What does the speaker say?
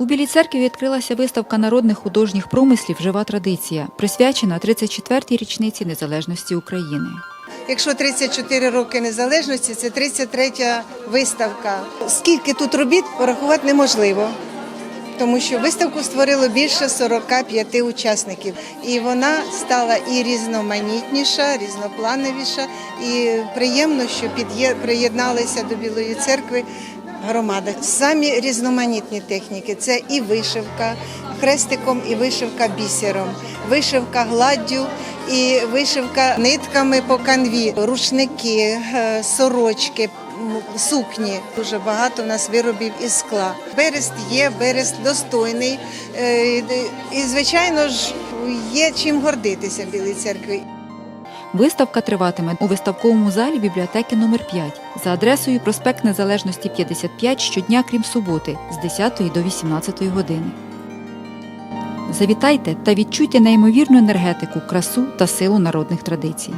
У Білій церкві відкрилася виставка народних художніх промислів Жива традиція, присвячена 34-й річниці незалежності України. Якщо 34 роки незалежності, це 33-я виставка. Скільки тут робіт порахувати неможливо, тому що виставку створило більше 45 учасників, і вона стала і різноманітніша, різноплановіша, і приємно, що приєдналися до Білої церкви громади. Самі різноманітні техніки це і вишивка хрестиком, і вишивка бісером, вишивка гладдю і вишивка нитками по канві, рушники, е, сорочки. Сукні дуже багато в нас виробів із скла. Берест є, берест достойний, е, і звичайно ж є чим гордитися в Білій церкві. Виставка триватиме у виставковому залі бібліотеки номер 5 за адресою проспект Незалежності 55 щодня, крім суботи, з 10 до 18 години. Завітайте та відчуйте неймовірну енергетику, красу та силу народних традицій.